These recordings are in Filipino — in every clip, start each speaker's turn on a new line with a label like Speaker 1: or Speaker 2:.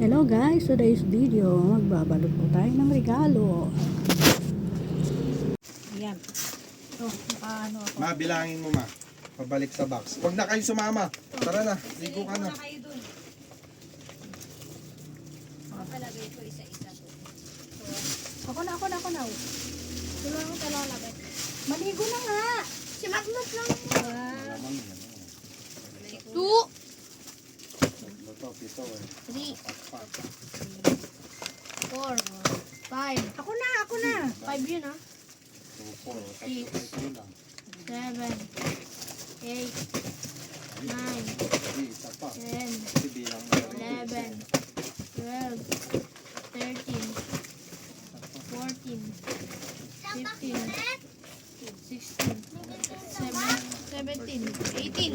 Speaker 1: Hello guys, today's video, magbabalot po tayo ng regalo. Ayan. Ito, nakaano ako.
Speaker 2: Ma, bilangin mo ma. Pabalik sa box. Huwag na kayo sumama. Tara na, ligo ka na.
Speaker 3: Palagay ko isa-isa po.
Speaker 1: Ako na, ako na, ako na.
Speaker 3: Tulungan ko talaga labit.
Speaker 1: Maligo na nga.
Speaker 3: Si Magnus lang.
Speaker 2: Alaman mo yan.
Speaker 3: Two,
Speaker 2: Ito, pito eh.
Speaker 3: three,
Speaker 2: Apat.
Speaker 3: four, five.
Speaker 1: Ako na, ako na.
Speaker 3: Five yun ah.
Speaker 2: Two, four. Kayo lang.
Speaker 3: Seven, eight, nine, ten, eleven, twelve, thirteen, fourteen, fifteen, sixteen, seven, seventeen, eighteen,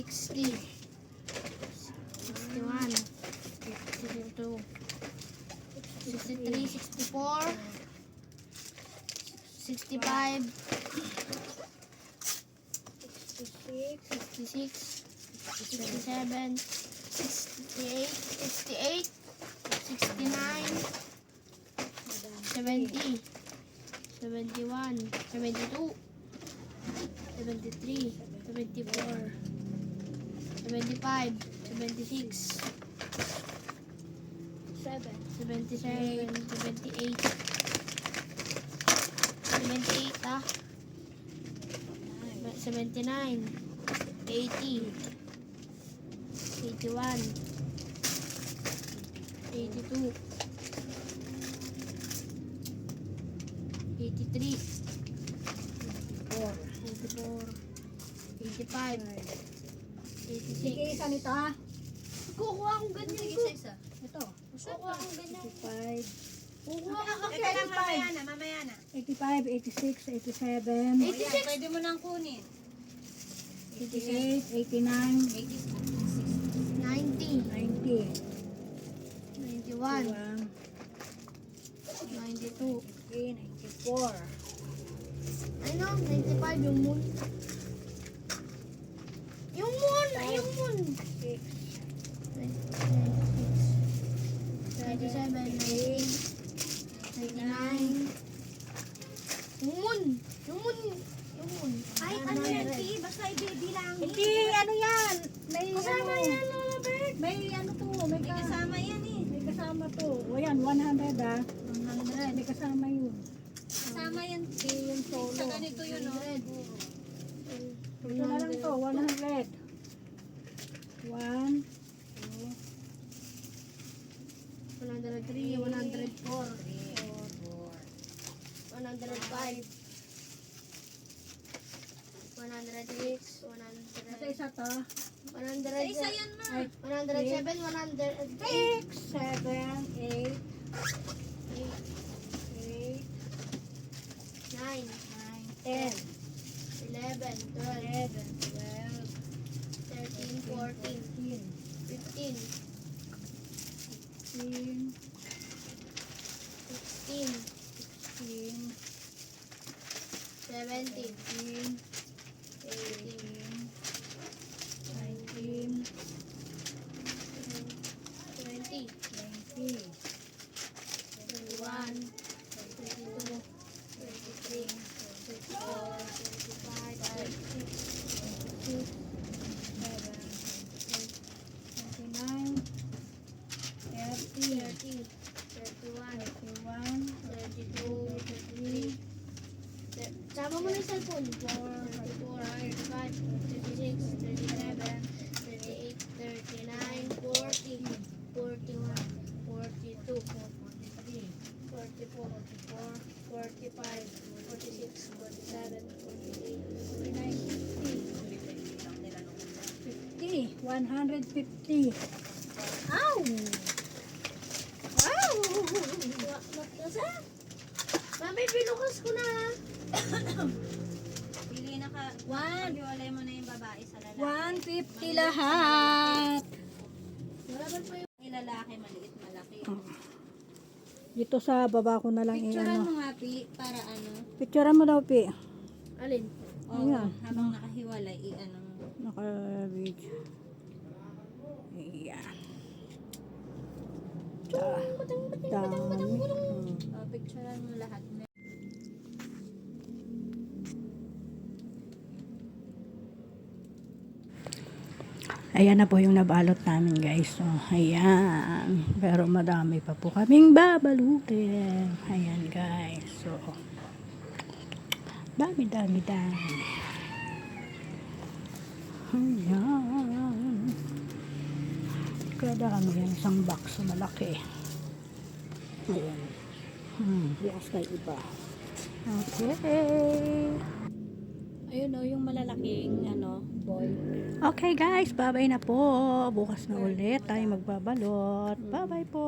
Speaker 3: fifty-nine, sixty, sixty-one, sixty-two, sixty-three, sixty-four, sixty-five, sixty-six, sixty-seven, sixty-eight, sixty-eight, sixty-nine, seventy, seventy-one, seventy-two, seventy-three, seventy-four, seventy-five, seventy-six,
Speaker 1: Seven.
Speaker 3: seventy-seven, seventy-eight, seventy-eight ah, seventy-nine, eighty, eighty-one, eighty-two, eighty-three,
Speaker 1: Four.
Speaker 3: eighty-four, eighty-five,
Speaker 1: Sige, isa nito ha.
Speaker 3: Kukuha akong ganyan ko.
Speaker 1: Ito.
Speaker 3: Kukuha akong ganyan.
Speaker 1: 85,
Speaker 3: Kukuha akong
Speaker 4: Teka lang, mamaya na, mamaya na.
Speaker 1: 85, 86, 87,
Speaker 4: O yan, pwede mo nang kunin.
Speaker 1: 88, 89,
Speaker 3: 90,
Speaker 1: 90,
Speaker 3: 91,
Speaker 1: 91,
Speaker 3: 92.
Speaker 1: 94.
Speaker 3: Ano? 95 yung moon. Yung moon! Ay, yung moon! 97, 98, 99. Yung moon! Yung moon! Yung moon.
Speaker 4: Ay, ano yan, Ti? Basta ibibilangin.
Speaker 1: Hindi, ano yan? May
Speaker 3: Kasama
Speaker 1: ano,
Speaker 3: yan, Lola Bert.
Speaker 1: May ano to, may,
Speaker 4: May
Speaker 1: ka,
Speaker 4: kasama yan eh.
Speaker 1: may kasama to. O yan, 100 ah.
Speaker 3: 100.
Speaker 1: May kasama yun.
Speaker 4: Kasama yan.
Speaker 1: Yung solo.
Speaker 4: Sa ganito yun, oh.
Speaker 1: Ito na lang to, 100. 1,
Speaker 3: 103, 104, 105, 106,
Speaker 1: Basta
Speaker 3: 100,
Speaker 1: isa to.
Speaker 3: 100,
Speaker 4: Sa isa yan, ma.
Speaker 1: Ay,
Speaker 3: 107, 108,
Speaker 1: 6, 7, 8, 8,
Speaker 3: 9,
Speaker 1: 10,
Speaker 3: 11, 12, 13, 14, 15,
Speaker 1: 15,
Speaker 3: 16,
Speaker 1: 16,
Speaker 3: 17,
Speaker 1: 18,
Speaker 3: 18,
Speaker 1: 19,
Speaker 3: 20,
Speaker 1: 20,
Speaker 3: 21, Sama mo na yung cellphone. 4, 34, 35, 36, 37, 38, 39, 40, 41, 42, 43, 44, 44, 45, 46, 47, 48, 49, 50.
Speaker 1: 50. 150. Ow!
Speaker 3: Wow! Nasa? Mami, pinukas ko na.
Speaker 4: Pili na ka.
Speaker 1: One.
Speaker 4: Hiwalay mo na yung babae sa lalaki.
Speaker 1: 150 lahat.
Speaker 3: Wala ba pa yung...
Speaker 4: Lalaki, maliit, malaki.
Speaker 1: Dito sa baba ko na lang
Speaker 4: Picturean
Speaker 1: i-ano.
Speaker 4: mo nga, Pi, para ano.
Speaker 1: Picturean mo daw, Pi.
Speaker 3: Alin?
Speaker 4: Oo,
Speaker 1: Ayan.
Speaker 4: habang nakahiwalay, i-ano.
Speaker 1: Naka-video. Ayan. Da- Dami.
Speaker 4: Oh, picturean mo lahat.
Speaker 1: Ayan na po yung nabalot namin guys. So, ayan. Pero madami pa po kaming babalutin. Ayan guys. So, dami, dami, dami. Ayan. Kadami yan. Isang box malaki. Ayan. Hmm, bukas kay iba. Okay.
Speaker 4: Ayun o, yung malalaking, ano, boy.
Speaker 1: Okay guys, bye-bye na po. Bukas na ulit tayo magbabalot. Bye-bye po.